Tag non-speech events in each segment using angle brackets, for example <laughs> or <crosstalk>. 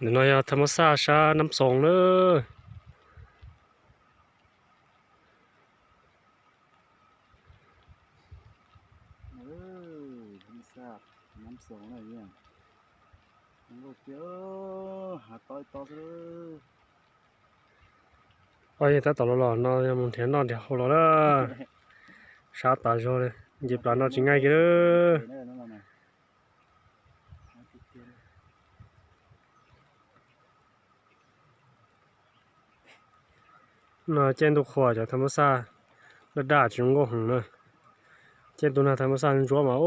เดี๋ยวน่อยเอาธรรมชาติชาน้ำสองเนอะเออน้ำซาน้ำสองอะไรเนี่ยน้ำเยอะหาต้อยต่อเลยเอ้ยถ้าต่อรอๆเนาะยังมันเทียนนอนเดี๋ยวเขารอละชาตาโจเลยหยิบปลาเนาจริงไงกันเด้อเนั่นเอาติดเตียง เนาะเจนตุขวจากธรรมชาติแล้วด่าจงก็หงเนาะเจนตุนาธรรมชาติจัวมาโ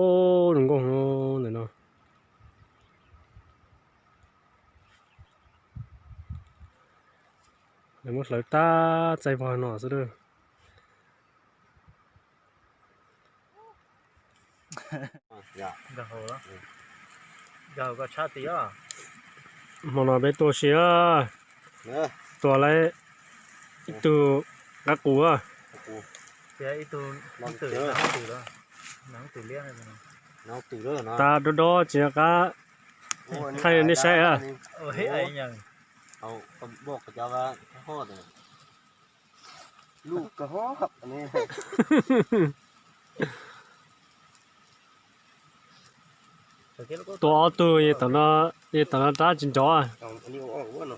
itu aku ah ya itu nang từ nang từ đó. Nang từ liên này nang từ đó nó. Ta đó đó chỉ cá thay nó xe à? ôi ấy nhở ông bố cái cháu là hót rồi lúc cái hót này. Tua tu ye tao nó ye tao nó đã chín chó à?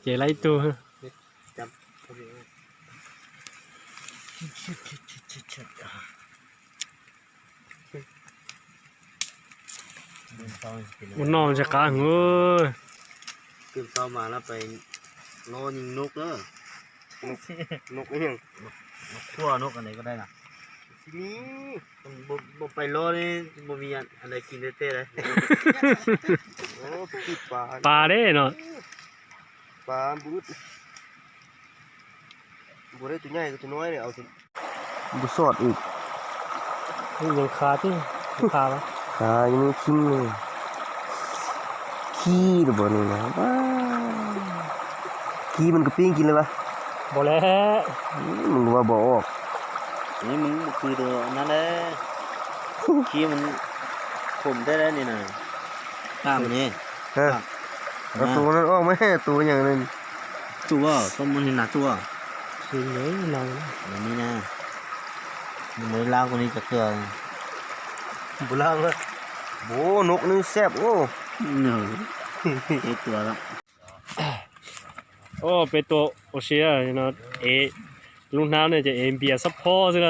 Chỉ lấy tu มันนอนจะกลางเอ้ยตื่นเช้ามาแล้วไปรอยิงนกเด้อนกนี่ยังนกทั่วนกอะไรก็ได้น่ะทีนี้ต้องบ่บ่ไปรอนี่บ่มีอันอะไรกินเต้ๆเลยโอ้ติดปลาปลาเด้เนาะปลาบูด บูได้ตัวใหญ่กับตัวน้อยเนี่ยเอาตัวบูสอดอีกนี่ยังคาที่คาปะขายังไม่ทิ้งเลยขี้หรือเปล่านี่นะว้าขี้มันก็ปิ้งกินเลยปะบ่แล้วมึงว่าบ่ออกนี่มันคือตัวนั่นแหละขี้มันผมได้แล้วนี่น่ะตามนี่ฮะตัวนั้นออกไหมตัวอย่างนั้นตัวก็มันหนักตัว คือเลยนอนแบบนี้นะมันไม่ล้างคนนี้จะเกลือบุล่างเลยโอ้นกนี่แซ่บโอ้เหนื่อยเอ็ดตัวแล้ว โอ้เป็นตัวโอเชียเนะเอลุงน้ำเนี่ยจะเอ็มเบียซัพพอร์ตใช่ไหม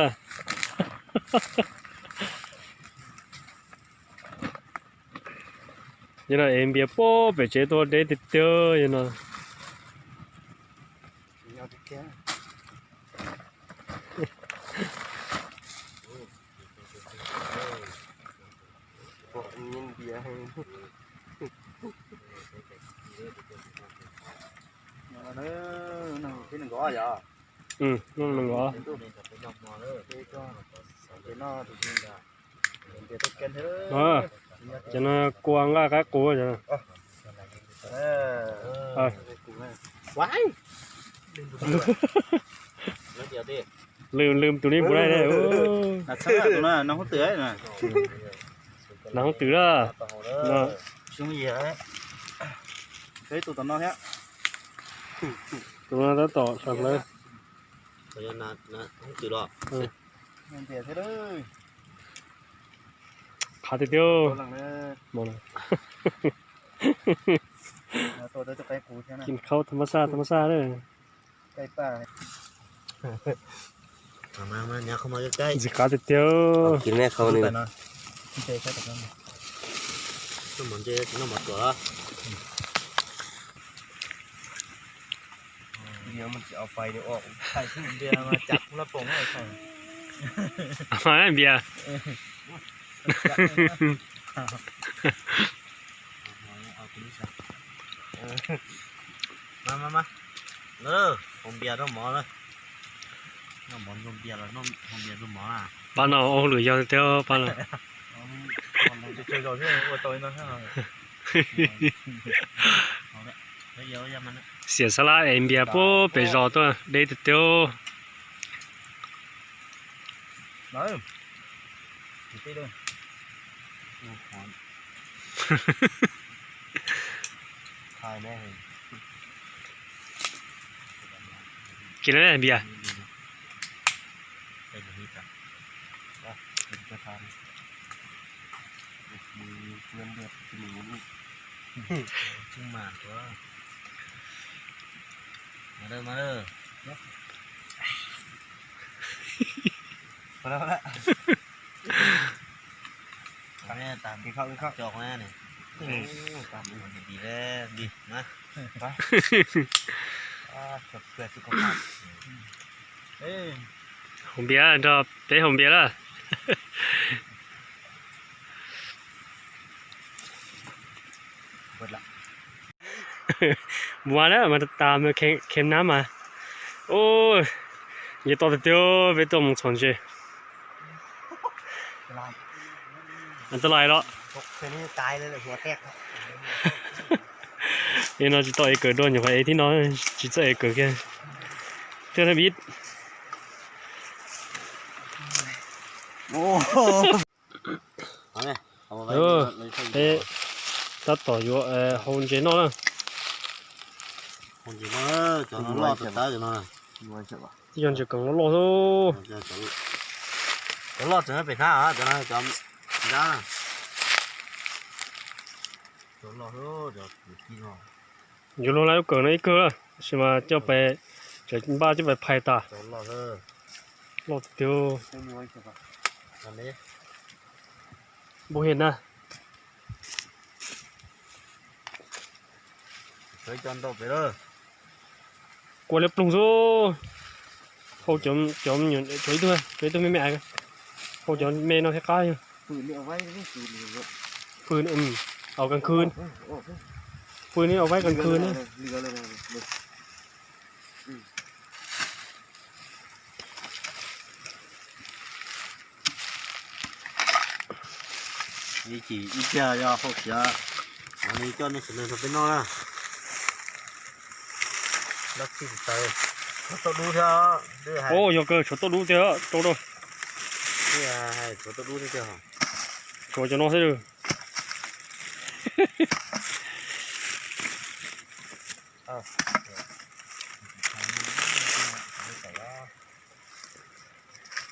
ยังไงเอ็มเบียโป้ไปเจอตัวเด็ดเดียวยังไง เอาติดแก บอกมีเบียร์ให้เอาเด้อนั่งที่หนึ่งก็อย่าอืมนั่นหนึ่งเหรอเดี๋ยวก็เดี๋ยวนอนถึงจะเดี๋ยวต้องกันเถอะเออจะน่ากวางล่ากักกูจะน่ะเออเออว้ายแล้วเดี๋ยวดิลืมลืมตัวนี้บ่ได้เลยโอ้นัดสักตัวน่ะน้องเขาเตือนน่ะหนังตื่นละเนาะช่วงเหี้ยเฮ้ยตัวตอนน้องเนี้ยตัวนั้นแล้วต่อสั่งเลยเพราะฉะนั้นนะตื่นหรอกมันเสียเท่เลยขาติดเดียวตัวหลังเลยมองเลยตัวเดี๋ยวจะไปกูใช่ไหมกินข้าวธรรมชาติธรรมชาติเลยไก่ป่ามามามาเนี่ยเข้ามาใกล้สิขาติดเดียวกินแม่เขานี่นะใช่ใช่แต่นั้นๆต้องเหมือนเจ๊ต้องหมดตัวเดี๋ยวมันจะเอาไฟเดี๋ยวออกไข่ขึ้นเดียวมาจับแล้วปงให้ไข่เอามาให้เบียร์เอาตัวนี้ซะมามามาเออผมเบีย ร์ต้องหมอเลยน้องหมอนนมเบียร์แล้วน้องผมเบียร์ต้องหมออะปานเอาเอาหรือย 먼저 제가 회원과 떠 있는 상 황. เสียสละเอ็มบียปุ๊ไปรอตัวได้เตียว 나 요. 이때는 오, 관. 다 네. กินแล้วเอ็มบีอ이 จึงมาตัวมาเด้อมาเด้อมาแล้วละตามแม่ตามกิเข้าวกินข้าจอกแม่เนี่ยตามดูดีแล้วดีนะไปเกิดสุขภาพเฮ้ยผมเบียร์จอบเต้ผมเบียร์ละ ปิดละ完了，มาตามมาเข็มเข็มน้ำมา โอ้ยอย่าต่อเดียวไปต่อมึงชนสิอันตรายแล้วตกคืนนี้ตายเลยเลยหัวแตกครับเดี๋ยวเราจะต่อไอ้เกิดโดนอยู่ไปไอ้ที่น้อยจิตใจไอ้เกิดแค่เท่านั้นบิดโอ้ เอาไหมเอาไว้เออเลยใช่เอ๊ะ ตัดต่อยู่เออหงเจนอนะหงเจนอจะนอนรอตัดได้อยู่นะยังจะกังรอโซูจะรอจะไม่ไปท่าอะจะนะจำได้จะรอโซูจะกินอ่อยู่รอแล้วเกิดในอีกเกิดใช่ไหมเจ้าไปจะบ้าจะไปไพ่ตาจะรอโซ่รอเดียวอันนี้บ่เห็นนะ เคยจอนตกไปเลย过来ปรุงโซ่เขาจมจมอยู่ช่วยด้วยช่วยด้วยไม่แม่กันเขาจมแม่นอนแค่ใกล้ปืนนี่เอาไว้นี่ปืนนี่เอาปืนอืมเอากลางคืนโอ้โอ้โอ้ปืนนี้เอาไว้กลางคืนนะเรือเลยเลยเลยนี่ chỉ ít giờ cho hộp giờ anh ấy cho nó sẽ lên bên nó là đất xin tới nó tôi đu theo đưa โอ้ hai ยกเกอร์ชดตัวดูเถอะ ตัวดู đưa hai cho tôi đu theo hả ชดจะนอนให้ดู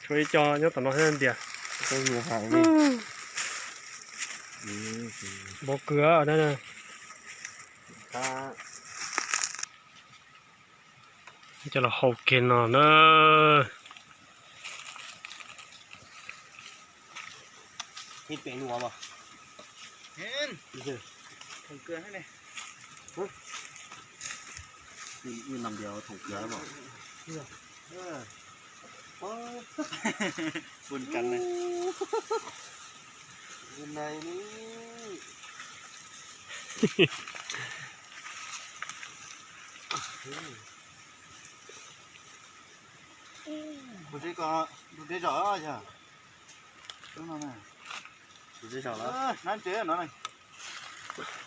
ช่วยจอยกตัวนอนให้นั่นเดียว tôi vừa phải บอกเกลืออันนั่นน่ะ ta จะเราหกกินเนาะเนอะ thịt bể nùa mà เห็นผมเกลือให้เลย như, như nằm đèo thủng cửa mà บุญกันเลย bên này đi buồn thế có buồn thế rõ chưa đúng không này dễ sợ lắm ơ nan chế nó này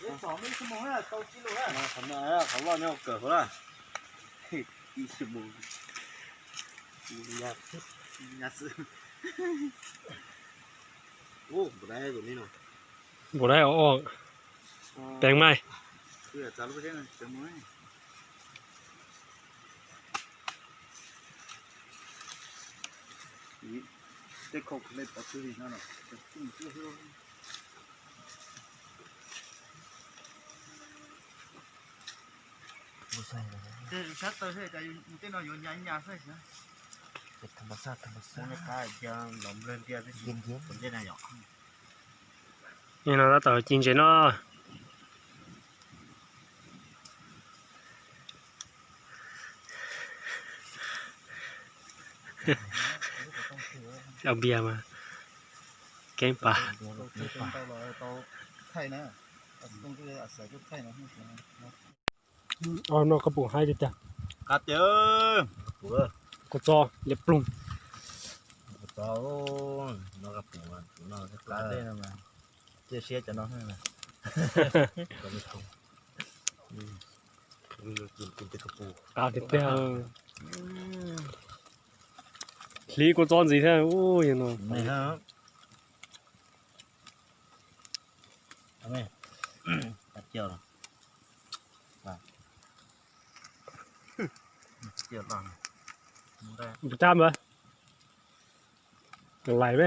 cái sỏ mấy cái món này tàu chín luôn á nó thầm này á không lo nhau cửa có là đi chụp bù nhạt nhạt sự ô bữa nay rồi đi nào บ่ได้เอาออกแปลงไหมคือจะรู้ใช่ไหมจะ มั้ยเด็กเขาเล่นปัจจุบันนั่นหรอจะตุ้งเชื่อเชื่อ bù say rồi เด็กชัดตัวเฮ้ยแต่ยังเต้นอยู่ยั นยาใช่ไหม Cái thằng bác sát, thằng bác sát nó khai cho lồng lên kia cái Yên kiếm Còn thế này nhỏ นี่นะต่อจริงเจนเนาะเอาเบียร์มา แกงป่า tàu tàu là tàu thay nè công ty ở sở chút thay nó không phải เอานอกกระปุกให้ดิจ้ะ Cắt chứ Ủa กดจอเล็บปรุง Cháu Nó gặp phủ mà Nó sẽ cá cá đây là mà chia sẻ cho nó hay là Có biết không Ừ Mình được dùng cùng cái cặp phủ อ่าเด็ดเดียว ลีกดจอนสิแท้โอ้ยเนาะ Này hả Ở đây Cắt chiều rồi Vào Chiều bằng ได้ประจำเหรอยังไหลไหม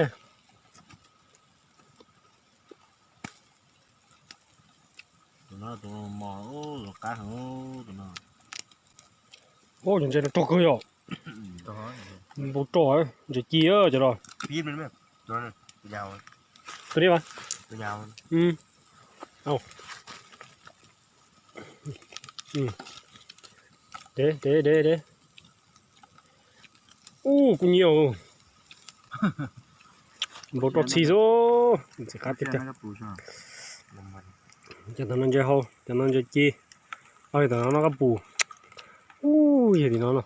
tụi nó tụi nó mò ô lọc cá hả ô tụi nó โอ้ยังจะตกเลยอะตัวมัน บุกจ่อยจะจี้เออจะรอ pin bên mẹ nó này tụi nhau ตัวนี้ปะ tụi nhau อืมเอาอืมเด้เด้เด้เด้โอ้กูเหนียวรถรถซีโซ่จะกัดติดเจ้าก็ปูช่าง làm mình จะทำนั่นจะเขาจะนั่นจะจี้เอาแต่นั้นก็ปูอู้ยเห็นดีน้องเนาะ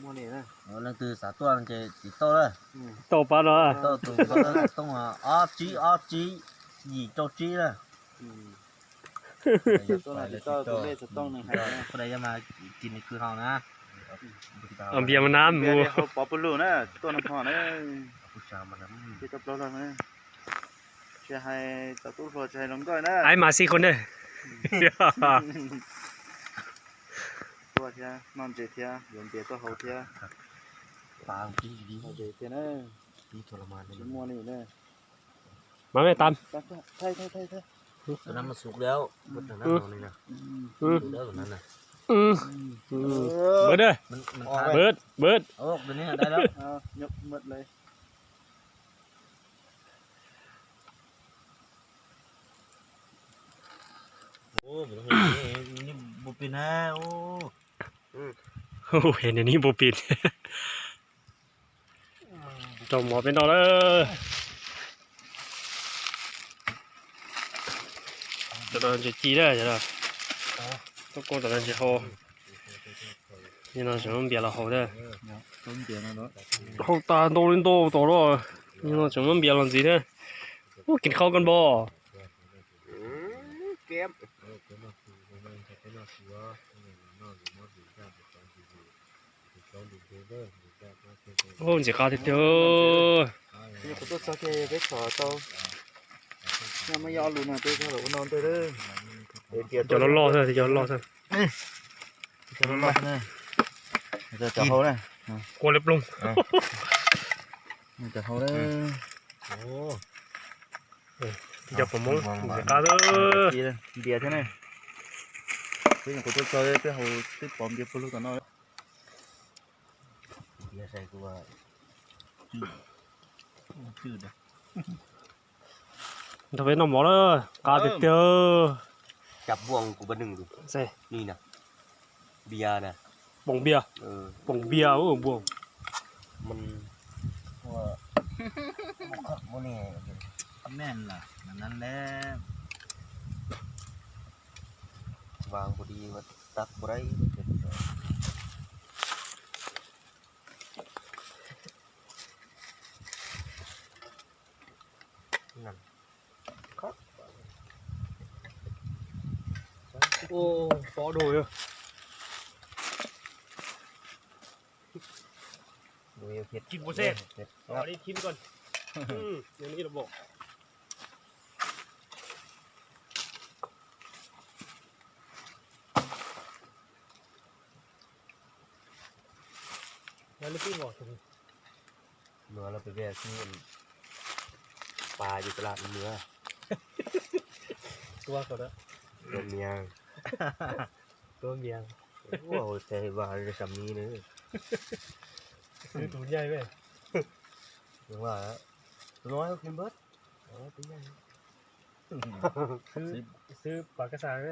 โหเชื่อเนาะเธอใช่อะ cái khó từ là thay khó từ là thay rồi đây nhá không biết bút tầm tao tầm bữa ô bên mà tôi nó khó ba cái oxy là gì cái này ชัวอีจอมเบียร์ติดน้อยฮะ đó xả tôi là ช่วยอีจอติดน้อยฮะมากูใช่จอยก็มาคือว่าโหอีจอติดน้อยฮะโอ้ปานอมาโตหรือเตี้ยเนี่ยตัวนอนเขาป่าตัวนอนเจนะเดี๋ยวเบียร์โตที่สิเลยเราเจเตี้ยเตี้ยเนาะชิมนี่นะ nó lên từ xả tôi là cái chỉ to đó โตปานอ to từ to đó tông là ó chí ó chí gì cho chí đó ตัวนั้นตัวตัวเล็กจะต้องหนึ่งให้ cái đây mà chín thì cứ hao nè เอาเบียร์มาน้ำเบีมูยร์เขาป๊อปปูลูนะตัวน้ำหอมนะ Ui chà mà lắm ที่ตบเราแล้วนะจะให้ตะตุ้พอจะให้ลงก้อยนะไอ้มาสี่คนเด้อ ตัวเทียนอนเจเทียเดี๋ยวเบียร์ตัวเขาเทีย bà một tí gì นอน đi เจเทียนะ đi thôi là mà ชิมนี่นะมาไม่ตามใช่ใช่ใช่ใช่ tụi nó mà sụt đéo bứt nó Ừ. nó này nè อืม đéo của nó nè อืมอืมเบิร์ดเด้อ mình mình Ôi. thả เบิร์ดเบิร์ด ô bên này là đây đó เอายกหมดเลย ô mình thấy như một pin ha ô โอ้ เห็นอันนี้บุปิดจมหมอเป็นดอกเลยจะโดนจะจีได้จะได้ต้องกดตอนนั้นจะโหนี่เราจะมันเบียร์เราโหได้ ต้นเบียร์นะเนาะ 好大多人多多咯，你那怎么别浪子呢？我กินข้าวกัน โอ้มันจะขาดเด้อนี่ก็ต้องสักแค่ไปขอโตยังไม่ยอมรู้นะตัวเขาหรอนอนตัวเด้อเดี๋ยวเรารอซะเดี๋ยวเรารอซะจะรอดนะจะจะเขาเลยกลัวเล็บลงจะเขาเลย ô เดี๋ยวผมมองจะขาดเด้อเบียร์เบียร์ใช่ไหมเฮ้ยกูต้องจอยไปเขาติดปอมเบียร์พลุกันเนาะ bia say của จืดอะทำไมน้องหมอเลยขาดเด้อ chập buông của bên đừng ใส่ đi nè bia nè ป่งเบียร์ ừ ป่งเบียร์โอ้บ่วง mình mua một khắc mua nè แม่นล่ะนั่นแหละ vàng của đi mà tắt vào đây nằm โอ้ฟอดูอยู่ đuôi yêu thiệt กินบ่เซ่ thiệt เอาดิทิ้งก่อนอืมอย่างนี้เราบอกแล้วนี่พี่บอกถึง nữa là phải về khi mình bà đi tây lạc nữa ตัวเขาแล้ว rồi nhà ตัวเบียร์ว้าวใจว่าจะสำนี้เนอะซื้อตัวใหญ่ไหมถึงว่าน้อยก็กินเบิดโอ้เป็นยังซื้อซื้อปลากระสายไหม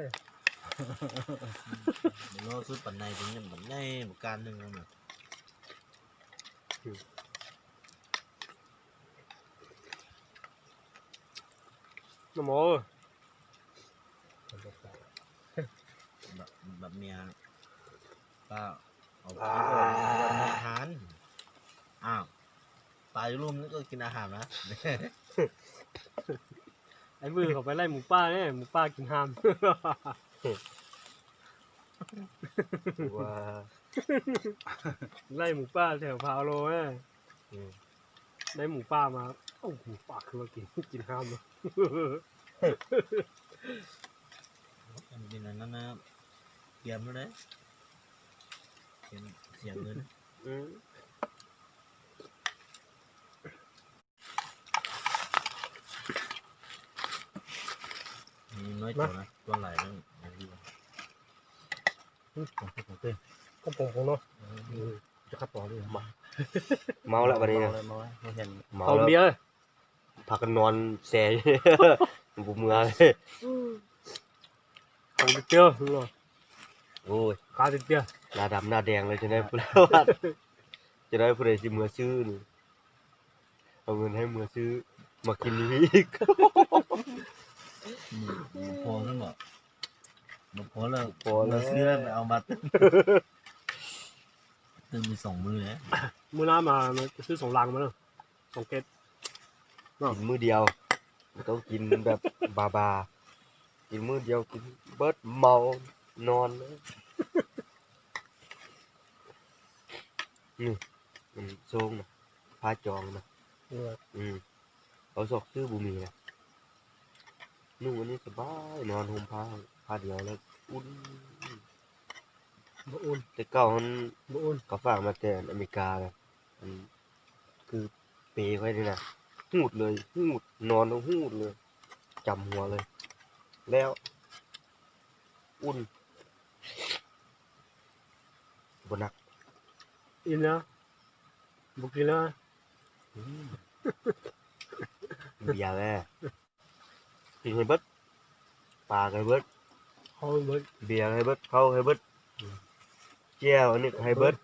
nó suốt phần này thì nhận bẩn này một can đừng mà น้ำหมอแบบแบบเมียป้าเอาไปเอาอาหาร อ้าวตายร่วมนี่ก็กินอาหารนะไอ้มือเขาไปไล่หมูป้าเนี่ยหมูป้ากินห้าม ว่าไล่หมูป้าแถวพาวโลเนี่ยอืมได้หมูป้ามาโอ้หมูป้าคือว่ากินกินห้ามเลย anh bên này nó nó kiếm nó đấy kiếm xiềng lên อื ม nói chỗ này con lại nó làm gì vậy ของเต้นก็โป่งของเนาะจะขับต่อเลยมาเมาแล้ววันนี้นะเมาแล้วไม่เห็นเมาเอาแล้วเบียร์พากันนอนแซ่บุเมือเลยของเบียร์เนาะโอ้ยขาติดเบียร์หน้าดำหน้าแดงเลยจะได้พูดแล้วว่าจะได้พูดอะไรสิเมือซื้อนี่เอาเงินให้เมือซื้อมากินอีก พอแล้วบอกบอกพอแล้วพอแล้วเสื้อไปเอามาตึ้งตึ้งมีสองมือเลยมือหน้ามาซื้อสองลังมาเนาะสองเกตกินมื้อเดียวไม่ต้องกินแบบบาบากินมื้อเดียวกินเบิดเมานอนเลยนี่มันโซงนะพาจองนะเอออืมเอาศอกซื้อบุมีนะ นุ่งอันนี้สบายนอนห่มผ้าผ้าเดียวแล้วอุ่นบ่อุ่นแต่เก่ามันบ่อุ่นก็ฝากมาแต่อเมริกาเลยมันคือเปย์ไว้นี่นะหูดเลยหูดนอนแล้วหูดเลยจำหัวเลย แล้ว อุ่นบนักอินนะบุกินแล้วเบียร์แล้ว กินให้เบิดปลาให้เบิดเขาเบิดเบียร์ให้เบิดเข้าให้เบิดแก้วอันนี้ก็ให้เบิด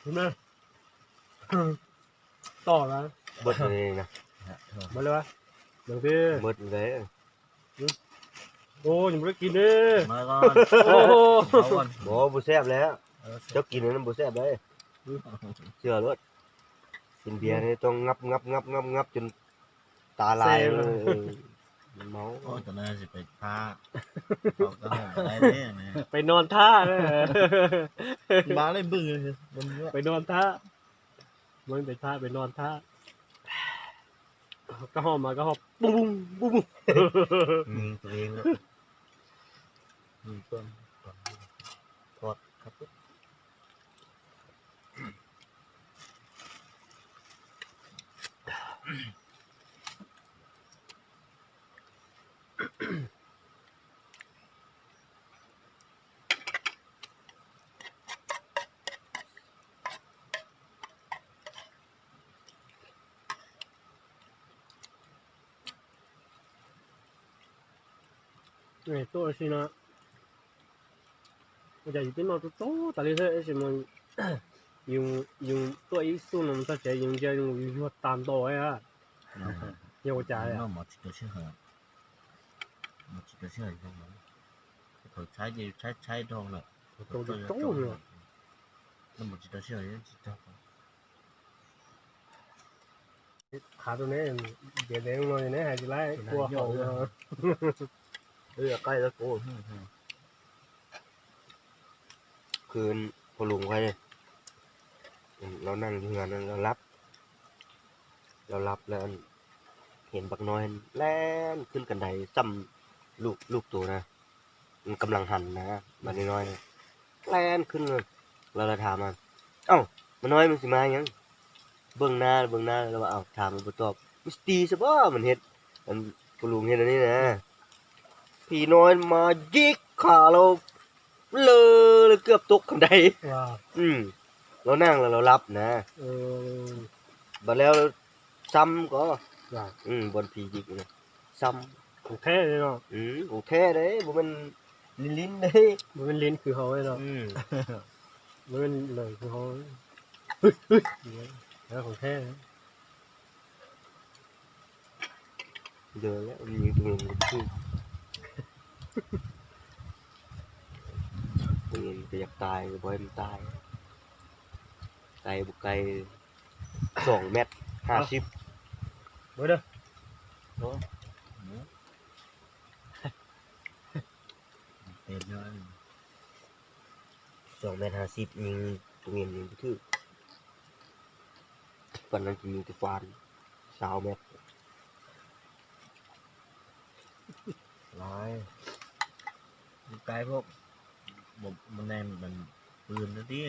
ใช่ไหมต่อนะเบิดเลยนะมาเลยวะ เดี๋ยวพี่เบิดเลยโอ้ยังไม่ได้กินเลยมาก่อนโอ้โหเอาก่อนบ่บ่แซ่บแล้วเจ้ากินอันนั้นบ่แซ่บเลยเชื่อรถกินเบียร์นี่ต้องงับงับงับงับงับจนตาลายเลยเออมันเมาโอ้ตอนนั้นสิไปพาเขาก็ห้องอะไรเนี่ยนะไปนอนท่าเลยมาเลยบึ้งเลยบนเนี้ยไปนอนท่ามันไปท่าไปนอนท่า ก็หอมมาก็หอมบุ้งบุ้งบุ้งบุ้งมีตัวเองแล้วมีต้นทอดครับอืม này tôi xin nó bây giờ tính nó tốt tại vì thế thì mình <coughs> dùng dùng tôi số xuống làm sao chạy dùng chơi dùng dùng tàn đồ ấy à nhiều trái à. Một chút xíu hơn một chút xíu hơn không thôi trái gì trái trái đâu là tôi tốt rồi. Nó một chút xíu hơn chỉ đâu khá tôi nè để để ngồi nè hay là qua hậu <laughs> เชื่อกใกล้แล้วโอ้คืนพอลุงไปเนี่ยเรานั่งอยู่งานนั้นเรารับ เรารับแล้วเห็นบักน้อยแล่นขึ้นกันไดซ้ำลูกลูกตัวนะมันกำลังหันนะมันน้อยๆแล่นขึ้นเลยเราเลยถามมันเอ้ามันน้อยมันสิมายังเบิ่งหน้าเบิ่งหน้าแล้วว่าเอ้าถามมันตอบมันสิตีซะบ่มันเฮ็ดมันกูลุงเฮ็ดอันนี้นะ พี่น้อยมายิกขาเราเลยเลยเกือบตกคันไดว้าวอืมเรานั่งแล้วเรารับนะเออบัดแล้วซ้ำก็ว้าวอืมบนผียิกนะซ้ำของแท้เลยเนาะอืมโอเคเด้บ่แมันลิ้นๆเด้มันเป็นลิ้นคือเขาเลยเนาะอืมมันเป็นเลยคือเขาเฮ้ยเฮ้ยแล้วของแท้เดินแล้วมันยิงตัวเองมัน ขึ้นตัวเองก็อยากตายก็บ่ให้มันตาย ไกลบ่ไกลสองเมตรห้าสิบเบิดเด้อเต็มเลยสองเมตรห้าสิบยิงตัวเองยิงบ่ถึกวันนั้นจะมีแต่ฟานสาวเมตรร้อย ไกลพวกผมมันแนมมันปืนนะดิ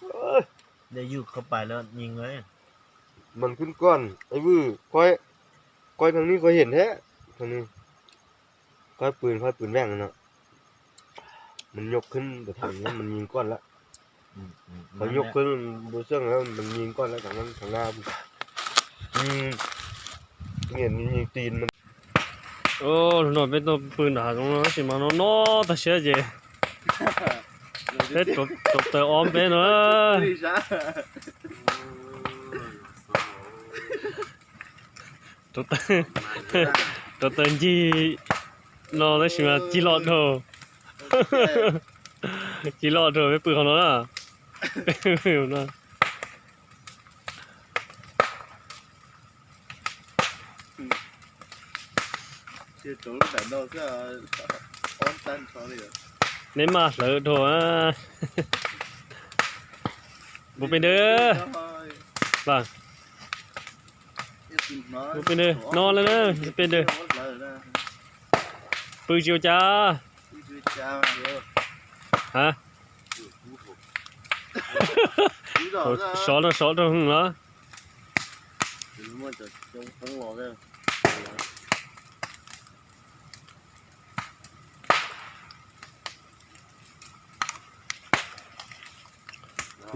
เอ้ยได้ยุกเข้าไปแล้วยิงเลย มันขึ้นก้อนไอ้วื้อค่อยค่อยทางนี้ค่อยเห็นแท้ทางนี้ค่อยปืนค่อยปืนแม่งนั่นน่ะมันยกขึ้นแต่ทางนี้มันยิงก้อนละอืมอืมเขายกขึ้นดูเสื้อแล้วมันยิงก้อนแล้วทางนั้นทางหน้าอืมเห็นยิงตีนมัน โอ้หน่อเป็นตัวปืนหาตรงนั้นสิมาโนโนตาเชียเจเด็ดจบจบเตอออมเป็นเหรอตัวเตอตัวเตอจีน้อนได้ใช่ไหจีหลอดเถอะจีหลอดเถอะไม่ปืนของน้องอะไม่ปืนของน้อ chưa chỗ lúc đẩy đâu chứ ôn tan cho đi nếu mà lỡ thua <laughs> bố bên đứa vâng. Bố bên đứa nó lên nữa bên đứa bư chiều cha hả? Sót nó sót nó hưng đó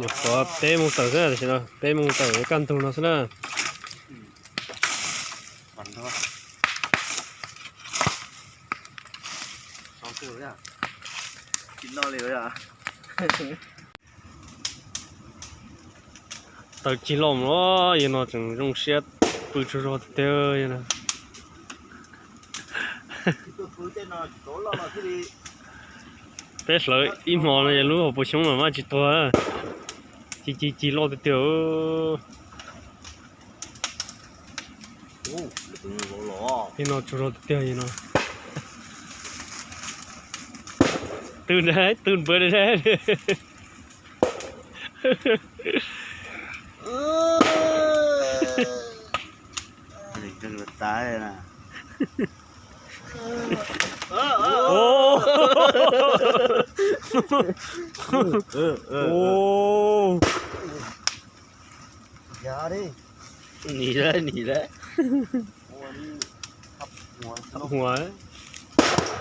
นี่ขอเป้มุงเต๋อขนาดนี้เนาะเป้มุงเต๋อกันทุนเราซะนะฝันเท่าสองตัวเนี่ยกินนอนเลยอะตะกี้ลมล้อยังนอนจังจงเสียปืนชุดรถเดียวยังนะเป๊ะเลยอีหมอนเลยรู้ว่าปุ๊ชงมันมาจิตตัว ได้ตื่นเบิดได้เออนี่จะตายเลยนะโอ้ โอ้ อย่าดิหนีแล้วหนีแล้วหัวนี่หัวทั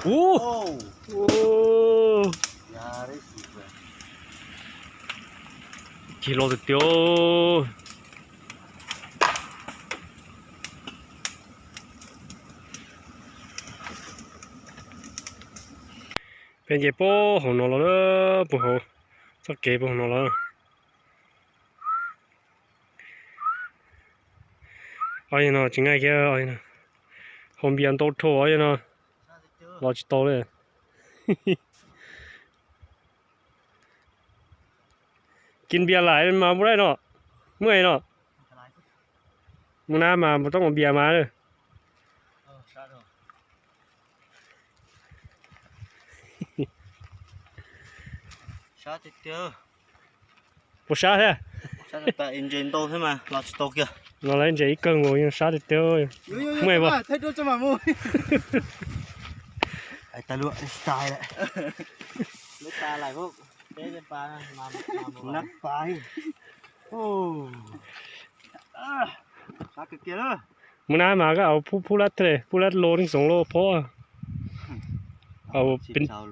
โอ้โอ้โย่าดิเว้ยกิโลเดียว bên dưới bò hồng nó là bố hồ. Sao kế bố nó là ai nó chính ai kia ai nó hôm biển tàu thua ai nó lo chỉ tàu đấy kinh bia lại mà không đây nó mười nó mùng năm mà một tông bia mà nữa. เจ๊เป็นปลานะมามานักไฟโอ้อ่าปลาเกลือเลยมื้อหน้ามาก็เอาผู้ผู้ละเท่าไหร่ผู้ละโลถึงสองโลพอเอาเป็นชาว